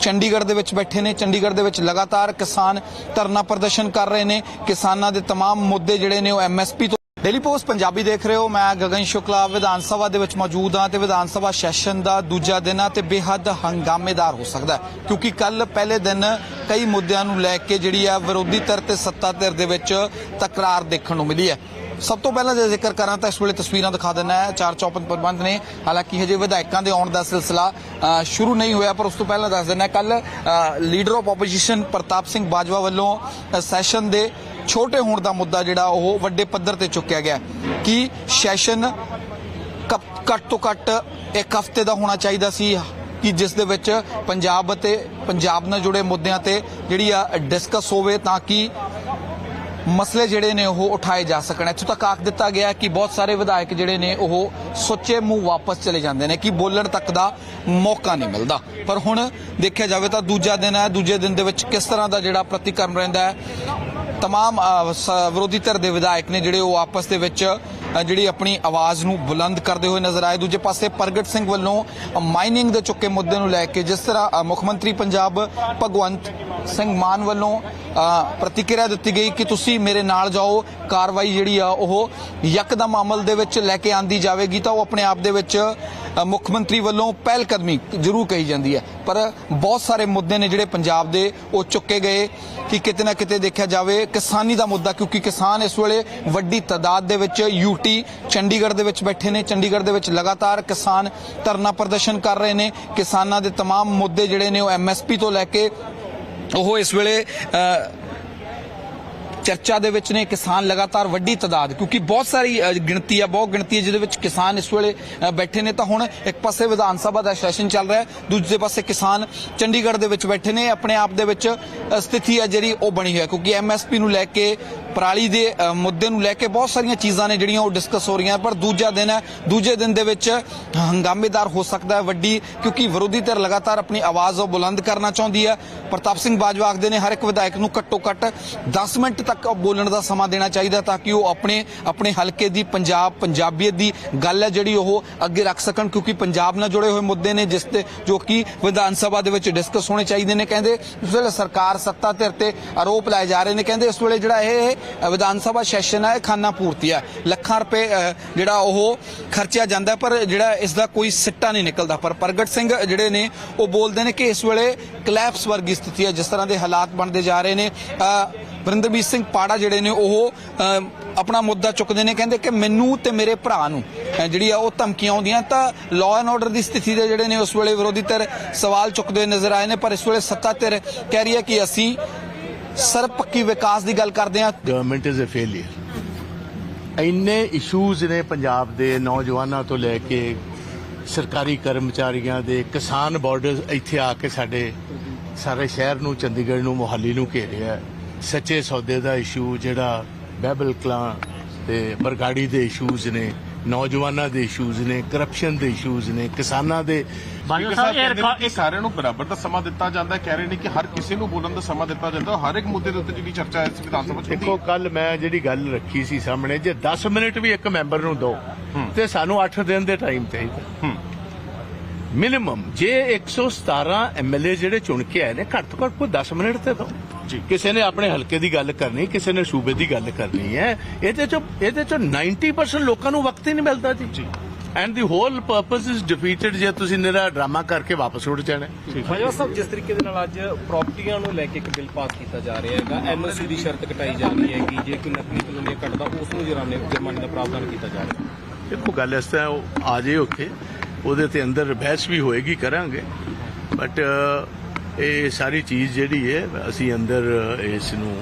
ਚੰਡੀਗੜ੍ਹ ਦੇ ਵਿੱਚ ਬੈਠੇ ਨੇ ਚੰਡੀਗੜ੍ਹ ਦੇ ਵਿੱਚ ਲਗਾਤਾਰ ਕਿਸਾਨ ਧਰਨਾ ਪ੍ਰਦਰਸ਼ਨ ਕਰ ਰਹੇ ਨੇ ਕਿਸਾਨਾਂ ਦੇ तमाम ਮੁੱਦੇ ਜਿਹੜੇ ਨੇ ਉਹ ਐਮਐਸਪੀ ਤੋਂ ਡੇਲੀ ਪੋਸਟ ਪੰਜਾਬੀ ਦੇਖ ਰਹੇ ਹੋ ਮੈਂ ਗਗਨ ਸ਼ੁਕਲਾ ਵਿਧਾਨ ਸਭਾ ਦੇ ਵਿੱਚ ਮੌਜੂਦ ਹਾਂ ਤੇ ਵਿਧਾਨ ਸਭਾ ਸੈਸ਼ਨ ਦਾ ਦੂਜਾ ਦਿਨ ਆ ਤੇ ਬੇਹੱਦ ਹੰਗਾਮੇਦਾਰ ਹੋ ਸਕਦਾ ਹੈ ਕਿਉਂਕਿ ਕੱਲ ਪਹਿਲੇ ਦਿਨ ਕਈ ਮੁੱਦਿਆਂ ਨੂੰ ਲੈ ਕੇ ਜਿਹੜੀ ਆ ਵਿਰੋਧੀ ਧਿਰ ਤੇ ਸੱਤਾ ਧਿਰ ਦੇ ਵਿੱਚ ਤਕਰਾਰ ਦੇਖਣ ਨੂੰ ਮਿਲੀ ਹੈ ਸਭ ਤੋਂ ਪਹਿਲਾਂ ਜੇ ਜ਼ਿਕਰ ਕਰਾਂ ਤਾਂ ਇਸ ਵੇਲੇ ਤਸਵੀਰਾਂ ਦਿਖਾ ਦਿੰਨਾ ਹੈ। ਚਾਰ ਚੌਪਨ ਪ੍ਰਬੰਧ ਨੇ। ਹਾਲਾਂਕਿ ਹਜੇ ਵਿਧਾਇਕਾਂ ਦੇ ਆਉਣ ਦਾ ਸਿਲਸਿਲਾ ਸ਼ੁਰੂ ਨਹੀਂ ਹੋਇਆ, ਪਰ ਉਸ ਤੋਂ ਪਹਿਲਾਂ ਦੱਸ ਦਿੰਨਾ ਕੱਲ leader of opposition Pratap Singh Bajwa ਵੱਲੋਂ ਸੈਸ਼ਨ ਦੇ ਛੋਟੇ ਹੋਣ ਦਾ ਮੁੱਦਾ ਜਿਹੜਾ ਉਹ ਵੱਡੇ ਪੱਧਰ ਤੇ ਚੁੱਕਿਆ ਗਿਆ। ਕਿ ਸੈਸ਼ਨ ਕੱਪ- ਘੱਟ ਤੋਂ ਘੱਟ ਇੱਕ ਹਫ਼ਤੇ ਦਾ ਹੋਣਾ ਚਾਹੀਦਾ ਸੀ, ਕਿ ਜਿਸ ਦੇ ਵਿੱਚ ਪੰਜਾਬ ਅਤੇ ਪੰਜਾਬ ਨਾਲ ਜੁੜੇ ਮੁੱਦਿਆਂ ਤੇ ਜਿਹੜੀ ਆ ਡਿਸਕਸ ਹੋਵੇ ਤਾਂ ਕਿ ਮਸਲੇ ਜਿਹੜੇ ਨੇ ਉਹ ਉਠਾਏ ਜਾ ਸਕਣ। ਇੱਥੋਂ ਤੱਕ ਆਖ ਦਿੱਤਾ ਗਿਆ ਕਿ ਬਹੁਤ ਸਾਰੇ ਵਿਧਾਇਕ ਜਿਹੜੇ ਨੇ ਉਹ ਸੋਚੇ ਮੂੰਹ ਵਾਪਸ ਚਲੇ ਜਾਂਦੇ ਨੇ ਕਿ ਬੋਲਣ ਤੱਕ ਦਾ ਮੌਕਾ ਨਹੀਂ ਮਿਲਦਾ। ਪਰ ਹੁਣ ਦੇਖਿਆ ਜਾਵੇ ਤਾਂ ਦੂਜਾ ਦਿਨ ਹੈ। ਦੂਜੇ ਦਿਨ ਦੇ ਵਿੱਚ ਕਿਸ ਤਰ੍ਹਾਂ ਦਾ ਜਿਹੜਾ ਪ੍ਰਤੀਕਰਮ ਰਹਿੰਦਾ ਹੈ, ਤਮਾਮ ਵਿਰੋਧੀ ਧਿਰ ਦੇ ਵਿਧਾਇਕ ਨੇ ਜਿਹੜੇ ਉਹ ਆਪਸ ਦੇ ਵਿੱਚ ਜਿਹੜੀ ਆਪਣੀ ਆਵਾਜ਼ ਨੂੰ ਬੁਲੰਦ ਕਰਦੇ ਹੋਏ ਨਜ਼ਰ ਆਏ। ਦੂਜੇ ਪਾਸੇ ਪ੍ਰਗਟ ਸਿੰਘ ਵੱਲੋਂ ਮਾਈਨਿੰਗ ਦੇ ਚੁੱਕੇ ਮੁੱਦੇ ਨੂੰ ਲੈ ਕੇ ਜਿਸ ਤਰ੍ਹਾਂ ਮੁੱਖ ਮੰਤਰੀ ਪੰਜਾਬ ਭਗਵੰਤ ਸਿੰਘ ਮਾਨ ਵੱਲੋਂ ਪ੍ਰਤੀਕਿਰਿਆ ਦਿੱਤੀ ਗਈ ਕਿ ਤੁਸੀਂ ਮੇਰੇ ਨਾਲ ਜਾਓ, ਕਾਰਵਾਈ ਜਿਹੜੀ ਆ ਉਹ ਯਕਦਮ ਅਮਲ ਦੇ ਵਿੱਚ ਲੈ ਕੇ ਆਂਦੀ ਜਾਵੇਗੀ ਤਾਂ ਉਹ ਆਪਣੇ ਆਪ ਦੇ ਵਿੱਚ ਮੁੱਖ ਮੰਤਰੀ ਵੱਲੋਂ ਪਹਿਲ ਕਦਮੀ ਜ਼ਰੂਰ ਕਹੀ ਜਾਂਦੀ ਹੈ ਪਰ ਬਹੁਤ ਸਾਰੇ ਮੁੱਦੇ ਨੇ ਜਿਹੜੇ ਪੰਜਾਬ ਦੇ ਉਹ ਚੁੱਕੇ ਗਏ ਕਿ ਕਿਤੇ ਨਾ ਕਿਤੇ ਦੇਖਿਆ ਜਾਵੇ ਕਿਸਾਨੀ ਦਾ ਮੁੱਦਾ ਕਿਉਂਕਿ ਕਿਸਾਨ ਇਸ ਵੇਲੇ ਵੱਡੀ ਤਾਦਾਦ ਦੇ ਵਿੱਚ ਯੂਟੀ ਚੰਡੀਗੜ੍ਹ ਦੇ ਵਿੱਚ ਬੈਠੇ ਨੇ ਚੰਡੀਗੜ੍ਹ ਦੇ ਵਿੱਚ ਲਗਾਤਾਰ ਕਿਸਾਨ ਧਰਨਾ ਪ੍ਰਦਰਸ਼ਨ ਕਰ ਰਹੇ ਨੇ ਕਿਸਾਨਾਂ ਦੇ तमाम ਮੁੱਦੇ ਜਿਹੜੇ ਨੇ ਉਹ ਐਮਐਸਪੀ ਤੋਂ ਲੈ ਕੇ ਉਹ ਇਸ ਵੇਲੇ ਅ, ਚਰਚਾ ਦੇ ਵਿੱਚ ਨੇ ਕਿਸਾਨ ਲਗਾਤਾਰ ਵੱਡੀ ਤਾਦਾਦ, ਕਿਉਂਕਿ ਬਹੁਤ ਸਾਰੀ ਗਿਣਤੀ ਆ, ਬਹੁਤ ਗਿਣਤੀ ਹੈ ਜਿਹਦੇ ਵਿੱਚ ਕਿਸਾਨ ਇਸ ਵੇਲੇ ਬੈਠੇ ਨੇ। ਤਾਂ ਹੁਣ ਇੱਕ ਪਾਸੇ ਵਿਧਾਨ ਸਭਾ ਦਾ ਸੈਸ਼ਨ ਚੱਲ ਰਿਹਾ ਹੈ, ਦੂਜੇ ਪਾਸੇ ਕਿਸਾਨ ਚੰਡੀਗੜ੍ਹ ਦੇ ਵਿੱਚ ਬੈਠੇ ਨੇ। ਆਪਣੇ ਆਪ ਦੇ ਵਿੱਚ ਸਥਿਤੀ ਹੈ ਜਿਹੜੀ ਉਹ ਬਣੀ ਹੈ, ਕਿਉਂਕਿ ਐਮਐਸਪੀ ਨੂੰ ਲੈ ਕੇ ਪਰਾਲੀ ਦੇ ਮੁੱਦੇ ਨੂੰ ਲੈ ਕੇ ਬਹੁਤ ਸਾਰੀਆਂ ਚੀਜ਼ਾਂ ਨੇ ਜਿਹੜੀਆਂ ਉਹ ਡਿਸਕਸ ਹੋ ਰਹੀਆਂ ਪਰ ਦੂਜਾ ਦਿਨ ਹੈ, ਦੂਜੇ ਦਿਨ ਦੇ ਵਿੱਚ ਹੰਗਾਮੇਦਾਰ ਹੋ ਸਕਦਾ ਹੈ ਵੱਡੀ, ਕਿਉਂਕਿ ਵਿਰੋਧੀ ਧਿਰ ਲਗਾਤਾਰ ਆਪਣੀ ਆਵਾਜ਼ ਉਹ ਬੁਲੰਦ ਕਰਨਾ ਚਾਹੁੰਦੀ ਹੈ। ਪ੍ਰਤਾਪ ਸਿੰਘ ਬਾਜਵਾ ਆਖਦੇ ਨੇ, ਹਰ ਇੱਕ ਵਿਧਾਇਕ ਨੂੰ ਘੱਟੋ ਘੱਟ 10 ਮਿੰਟ ਤੱਕ ਬੋਲਣ ਦਾ ਸਮਾਂ ਦੇਣਾ ਚਾਹੀਦਾ ਤਾਂ ਕਿ ਉਹ ਆਪਣੇ ਆਪਣੇ ਹਲਕੇ ਦੀ ਪੰਜਾਬ, ਪੰਜਾਬੀਅਤ ਦੀ ਗੱਲ ਹੈ ਜਿਹੜੀ ਉਹ ਅੱਗੇ ਰੱਖ ਸਕਣ, ਕਿਉਂਕਿ ਪੰਜਾਬ ਨਾਲ ਜੁੜੇ ਹੋਏ ਮੁੱਦੇ ਨੇ, ਜਿਸ ਤੇ ਜੋ ਕਿ ਵਿਧਾਨ ਸਭਾ ਦੇ ਵਿੱਚ ਡਿਸਕਸ ਹੋਣੇ ਚਾਹੀਦੇ ਨੇ। ਕਹਿੰਦੇ, ਇਸ ਵੇਲੇ ਸਰਕਾਰ ਸੱਤਾ ਧਿਰ ਤੇ ਆਰੋਪ ਲਾਏ ਜਾ ਰਹੇ ਨੇ। ਕਹਿੰਦੇ, ਇਸ ਵੇਲੇ ਜਿਹੜਾ ਇਹ ਵਿਧਾਨ ਸਭਾ ਸੈਸ਼ਨ ਹੈ ਇਹ ਖਾਨਾ ਪੂਰਤੀ ਹੈ। ਲੱਖਾਂ ਰੁਪਏ ਜਿਹੜਾ ਉਹ ਖਰਚਿਆ ਜਾਂਦਾ ਪਰ ਜਿਹੜਾ ਇਸ ਦਾ ਕੋਈ ਸਿੱਟਾ ਨਹੀਂ ਨਿਕਲਦਾ। ਪਰ ਪ੍ਰਗਟ ਸਿੰਘ ਜਿਹੜੇ ਨੇ ਉਹ ਬੋਲਦੇ ਨੇ ਕਿ ਇਸ ਵੇਲੇ ਕਲੈਪਸ ਵਰਗੀ ਸਥਿਤੀ ਹੈ ਜਿਸ ਤਰ੍ਹਾਂ ਦੇ ਹਾਲਾਤ ਬਣਦੇ ਜਾ ਰਹੇ ਨੇ। ਅ, ਵਰਿੰਦਰਬੀਰ ਸਿੰਘ ਪਾੜਾ ਜਿਹੜੇ ਨੇ ਉਹ ਆਪਣਾ ਮੁੱਦਾ ਚੁੱਕਦੇ ਨੇ ਕਹਿੰਦੇ ਕਿ ਮੈਨੂੰ ਤੇ ਮੇਰੇ ਭਰਾ ਨੂੰ ਜਿਹੜੀ ਆ ਉਹ ਧਮਕੀਆਂ ਆਉਂਦੀਆਂ। ਤਾਂ ਲਾਅ ਐਂਡ ਆਰਡਰ ਦੀ ਸਥਿਤੀ ਦੇ ਜਿਹੜੇ ਨੇ ਉਸ ਵੇਲੇ ਵਿਰੋਧੀ ਧਿਰ ਸਵਾਲ ਚੁੱਕਦੇ ਨਜ਼ਰ ਆਏ ਨੇ ਪਰ ਇਸ ਵੇਲੇ ਸੱਤਾ ਧਿਰ ਕਹਿ ਰਹੀ ਹੈ ਕਿ ਅਸੀਂ ਸਰਪੱਕੀ ਵਿਕਾਸ ਦੀ ਗੱਲ ਕਰਦੇ ਹਾਂ। ਗਵਰਨਮੈਂਟ ਇਜ਼ ਅ ਫੇਲਿਅਰ ਇੰਨੇ ਇਸ਼ੂਜ਼ ਨੇ ਪੰਜਾਬ ਦੇ ਨੌਜਵਾਨਾਂ ਤੋਂ ਲੈ ਕੇ ਸਰਕਾਰੀ ਕਰਮਚਾਰੀਆਂ ਦੇ, ਕਿਸਾਨ ਬਾਰਡਰ ਇੱਥੇ ਆ ਕੇ ਸਾਡੇ, ਸਾਰੇ ਸ਼ਹਿਰ ਨੂੰ, ਚੰਡੀਗੜ੍ਹ ਨੂੰ, ਮੋਹਾਲੀ ਨੂੰ ਘੇਰਿਆ ਸੱਚੇ ਸੌਦੇ ਦਾ ਇਸ਼ੂ ਜਿਹੜਾ ਬਹਿਬਲ ਕਲਾਂ ਤੇ ਬਰਗਾੜੀ ਦੇ ਇਸ਼ੂਜ਼ ਨੇ। ਨੌਜਵਾਨਾਂ ਦੇ ਇਸ਼ੂਜ਼ ਨੇ ਕਰਪਸ਼ਨ ਦੇ ਇਸ਼ੂਜ਼ ਨੇ ਕਿਸਾਨਾਂ ਦੇ ਬਾਜਵਾ ਸਾਹਿਬ ਸਾਰਿਆਂ ਨੂੰ ਬਰਾਬਰ ਦਾ ਸਮਾਂ ਦਿੱਤਾ ਜਾਂਦਾ ਕਹਿ ਰਹੇ ਨੇ ਕਿ ਹਰ ਕਿਸੇ ਨੂੰ ਬੋਲਣ ਦਾ ਸਮਾਂ ਦਿੱਤਾ ਜਾਂਦਾ ਹਰ ਇੱਕ ਮੁੱਦੇ ਦੇ ਉੱਤੇ ਜਿਹੜੀ ਚਰਚਾ ਇਸ ਵਿਧਾਨ ਸਭਾ ਚ ਦੇਖੋ ਕੱਲ ਮੈਂ ਜਿਹੜੀ ਗੱਲ ਰੱਖੀ ਸੀ ਸਾਹਮਣੇ ਜੇ 10 ਮਿੰਟ ਵੀ ਇੱਕ ਮੈਂਬਰ ਨੂੰ ਦੋ ਤੇ ਸਾਨੂੰ 8 ਦਿਨ ਦੇ ਟਾਈਮ ਚਾਹੀਦਾ ਹੂੰ। ਮਿਨੀਮਮ ਜੇ 117 ਐਮਐਲਏ ਜਿਹੜੇ ਚੁਣ ਕੇ ਆਏ ਨੇ ਘੱਟ ਤੋਂ ਘੱਟ ਕੋਈ 10 ਮਿੰਟ ਤੇ ਦੋ। ਕਿਸੇ ਨੇ ਆਪਣੇ ਹਲਕੇ ਦੀ ਗੱਲ ਕਰਨੀ ਕਿਸੇ ਨੇ ਸੂਬੇ ਦੀ ਗੱਲ ਕਰਨੀ ਹੈ ਇਹਦੇ ਚ ਇਹਦੇ ਚ 90% ਲੋਕਾਂ ਨੂੰ ਵਕਤ ਹੀ ਨਹੀਂ ਮਿਲਦਾ ਜੀ। ਜੀ। And the whole purpose is defeated ਜੇ ਤੁਸੀਂ ਨਿਹਰਾ ਡਰਾਮਾ ਕਰਕੇ ਵਾਪਸ ਉੱਡ ਜਾਣਾ। ਬਾਜਵਾ ਸਾਹਿਬ ਜਿਸ ਤਰੀਕੇ ਦੇ ਨਾਲ ਅੱਜ ਪ੍ਰਾਪਰਟੀਆਂ ਨੂੰ ਲੈ ਕੇ ਇੱਕ ਬਿੱਲ ਪਾਸ ਕੀਤਾ ਜਾ ਰਿਹਾ ਹੈਗਾ ਐਨਓਸੀ ਦੀ ਸ਼ਰਤ ਘਟਾਈ ਜਾ ਰਹੀ ਹੈ ਕਿ ਜੇ ਕੋਈ ਨਕਲੀ ਕਲੋਨੀ ਕੱਟਦਾ ਉਸ ਨੂੰ ਜੁਰਮਾਨੇ ਜੁਰਮਾਨੇ ਦਾ ਪ੍ਰਾਵਧਾਨ ਕੀਤਾ ਜਾ ਰਿਹਾ ਹੈ। ਦੇਖੋ ਗੱਲ ਇਸ ਤਰ੍ਹਾਂ ਉਹ ਆ ਜੇ ਉੱਥੇ ਉਹਦੇ ਤੇ ਅੰਦਰ ਬਹਿਸ ਵੀ ਹੋਏਗੀ ਕਰਾਂਗੇ। ਬਟ ਇਹ ਸਾਰੀ ਚੀਜ਼ ਜਿਹੜੀ ਹੈ ਅਸੀਂ ਅੰਦਰ ਇਸ ਨੂੰ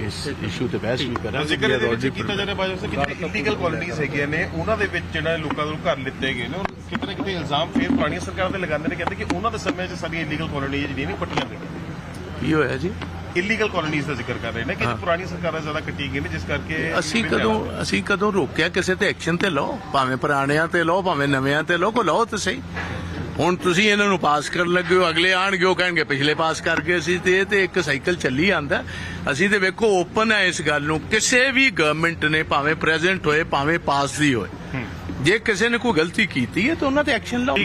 ਇਸ ਇਸ਼ੂ ਤੇ ਬਹਿਸ ਵੀ ਕਰਾਂਗੇ ਜ਼ਿਕਰ ਇਹਦੇ ਵਿੱਚ ਕੀਤਾ ਜਾ ਰਿਹਾ ਬਾਜਵਾ ਸਾਹਿਬ ਕਿ ਇਲੀਗਲ ਕੁਆਲਿਟੀਆਂ ਹੈਗੀਆਂ ਨੇ? ਉਹਨਾਂ ਦੇ ਵਿੱਚ ਜਿਹੜਾ ਲੋਕਾਂ ਤੋਂ ਘਰ ਲਿੱਤੇ ਗਏ ਨੇ ਉਹ ਕਿਤੇ ਨਾ ਕਿਤੇ ਇਲਜ਼ਾਮ ਫੇਰ ਪੁਰਾਣੀਆਂ ਸਰਕਾਰਾਂ ਤੇ ਲਗਾਉਂਦੇ ਨੇ ਕਹਿੰਦੇ ਕਿ ਉਹਨਾਂ ਦੇ ਸਮੇਂ 'ਚ ਸਾਡੀਆਂ ਇਲੀਗਲ ਕੁਆਲਿਟੀਆਂ ਜਿਹੜੀਆਂ ਨੇ ਪੱਟੀਆਂ ਗਈਆਂ ਕੀ ਹੋਇਆ ਜੀ? ਇਲੀਗਲ ਕੁਆਲਿਟੀਆਂ ਦਾ ਜ਼ਿਕਰ ਕਰ ਰਹੇ ਨੇ ਕਿ ਪੁਰਾਣੀ ਸਰਕਾਰਾਂ ਜ਼ਿਆਦਾ ਕੱਟੀ ਗਈਆਂ ਨੇ ਜਿਸ ਕਰਕੇ ਅਸੀਂ ਕਦੋਂ ਅਸੀਂ ਕਦੋਂ ਰੋਕਿਆ ਕਿਸੇ ਤੇ ਐਕਸ਼ਨ ਤੇ ਲਓ? ਭਾਵੇਂ ਪੁਰਾਣਿਆਂ ਤੇ ਲਓ ਭਾਵੇਂ ਨਵਿਆਂ ਤੇ ਲਓ ਕੋ ਲਓ ਤੇ ਸਹੀ। ਹੁਣ ਤੁਸੀਂ ਇਹਨਾਂ ਨੂੰ ਪਾਸ ਕਰਨ ਲੱਗੇ ਹੋ ਅਗਲੇ ਆਣਗੇ ਉਹ ਕਹਿਣਗੇ ਪਿਛਲੇ ਪਾਸ ਕਰ ਗਏ ਸੀ ਤੇ ਇਹ ਤੇ ਇੱਕ ਸਾਈਕਲ ਚੱਲੀ ਆਂਦਾ ਅਸੀਂ ਤੇ ਵੇਖੋ ਓਪਨ ਹੈ ਇਸ ਗੱਲ ਨੂੰ। ਕਿਸੇ ਵੀ ਗਵਰਨਮੈਂਟ ਨੇ ਭਾਵੇਂ ਪ੍ਰੈਜ਼ੈਂਟ ਹੋਏ ਭਾਵੇਂ ਪਾਸ ਦੀ ਹੋਏ ਜੇ ਕਿਸੇ ਨੇ ਕੋਈ ਗਲਤੀ ਕੀਤੀ ਹੈ ਤਾਂ ਉਹਨਾਂ ਤੇ ਐਕਸ਼ਨ ਲਓ।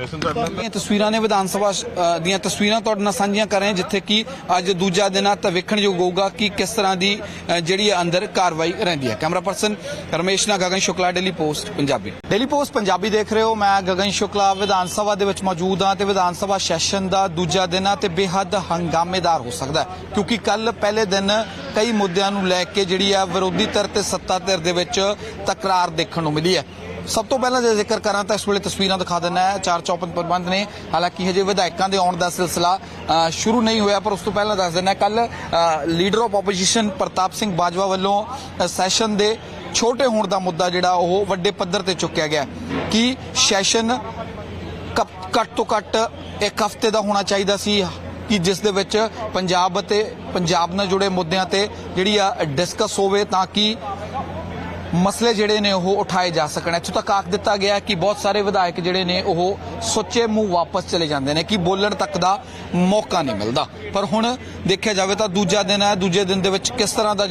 ਇਹ ਤਸਵੀਰਾਂ ਨੇ ਵਿਧਾਨ ਸਭਾ ਦੀਆਂ ਤਸਵੀਰਾਂ ਤੁਹਾਡੇ ਨਾਲ ਸਾਂਝੀਆਂ ਕਰ ਰਹੇ ਹਾਂ, ਜਿੱਥੇ ਕਿ ਅੱਜ ਦੂਜਾ ਦਿਨ ਆ, ਤਾਂ ਵੇਖਣਯੋਗ ਹੋਊਗਾ ਕਿ ਕਿਸ ਤਰ੍ਹਾਂ ਦੀ ਜਿਹੜੀ ਅੰਦਰ ਕਾਰਵਾਈ ਰਹਿੰਦੀ ਹੈ। ਕੈਮਰਾ ਪਰਸਨ ਰਮੇਸ਼ ਨਾਲ Gagan Shukla daily post Punjabi. Daily post Punjabi ਦੇਖ ਰਹੇ ਹੋ। ਮੈਂ ਗਗਨ ਸ਼ੁਕਲਾ ਵਿਧਾਨ ਸਭਾ ਦੇ ਵਿੱਚ ਮੌਜੂਦ ਹਾਂ ਤੇ ਵਿਧਾਨ ਸਭਾ ਸੈਸ਼ਨ ਦਾ ਦੂਜਾ ਦਿਨ ਆ ਤੇ ਬੇਹੱਦ ਹੰਗਾਮੇਦਾਰ ਹੋ ਸਕਦਾ ਹੈ। ਕਿਉਂਕਿ ਕੱਲ ਪਹਿਲੇ ਦਿਨ ਕਈ ਮੁੱਦਿਆਂ ਨੂੰ ਲੈ ਕੇ ਜਿਹੜੀ ਆ ਵਿਰੋਧੀ ਧਿਰ ਤੇ ਸੱਤਾ ਧਿਰ ਦੇ ਵਿੱਚ ਤਕਰਾਰ ਦੇਖਣ ਨੂੰ ਮਿਲੀ ਹੈ। ਸਭ ਤੋਂ ਪਹਿਲਾਂ ਜੇ ਜ਼ਿਕਰ ਕਰਾਂ ਤਾਂ ਇਸ ਵੇਲੇ ਤਸਵੀਰਾਂ ਦਿਖਾ ਦਿੰਨਾ ਹੈ। ਚਾਰ ਚੌਪਨ ਪ੍ਰਬੰਧ ਨੇ। ਹਾਲਾਂਕਿ ਹਜੇ ਵਿਧਾਇਕਾਂ ਦੇ ਆਉਣ ਦਾ ਸਿਲਸਿਲਾ ਸ਼ੁਰੂ ਨਹੀਂ ਹੋਇਆ, ਪਰ ਉਸ ਤੋਂ ਪਹਿਲਾਂ ਦੱਸ ਦਿੰਨਾ ਕੱਲ leader of opposition Pratap Singh Bajwa ਵੱਲੋਂ ਸੈਸ਼ਨ ਦੇ ਛੋਟੇ ਹੋਣ ਦਾ ਮੁੱਦਾ ਜਿਹੜਾ ਉਹ ਵੱਡੇ ਪੱਧਰ ਤੇ ਚੁੱਕਿਆ ਗਿਆ। ਕਿ ਸੈਸ਼ਨ ਕੱਪ- ਘੱਟ ਤੋਂ ਘੱਟ ਇੱਕ ਹਫ਼ਤੇ ਦਾ ਹੋਣਾ ਚਾਹੀਦਾ ਸੀ, ਕਿ ਜਿਸ ਦੇ ਵਿੱਚ ਪੰਜਾਬ ਅਤੇ ਪੰਜਾਬ ਨਾਲ ਜੁੜੇ ਮੁੱਦਿਆਂ ਤੇ ਜਿਹੜੀ ਆ ਡਿਸਕਸ ਹੋਵੇ ਤਾਂ ਕਿ ਮਸਲੇ ਜਿਹੜੇ ਨੇ ਉਹ ਉਠਾਏ ਜਾ ਸਕਣ। ਇੱਥੋਂ ਤੱਕ ਆਖ ਦਿੱਤਾ ਗਿਆ ਕਿ ਬਹੁਤ ਸਾਰੇ ਵਿਧਾਇਕ ਜਿਹੜੇ ਨੇ ਉਹ ਸੁੱਚੇ ਮੂੰਹ ਵਾਪਸ ਚਲੇ ਜਾਂਦੇ ਨੇ ਕਿ ਬੋਲਣ ਤੱਕ ਦਾ ਮੌਕਾ ਨਹੀਂ ਮਿਲਦਾ। ਪਰ ਹੁਣ ਦੇਖਿਆ ਜਾਵੇ ਤਾਂ ਦੂਜਾ ਦਿਨ ਹੈ। ਦੂਜੇ ਦਿਨ ਦੇ ਵਿੱਚ ਕਿਸ ਤਰ੍ਹਾਂ ਦਾ ਜਿਹੜਾ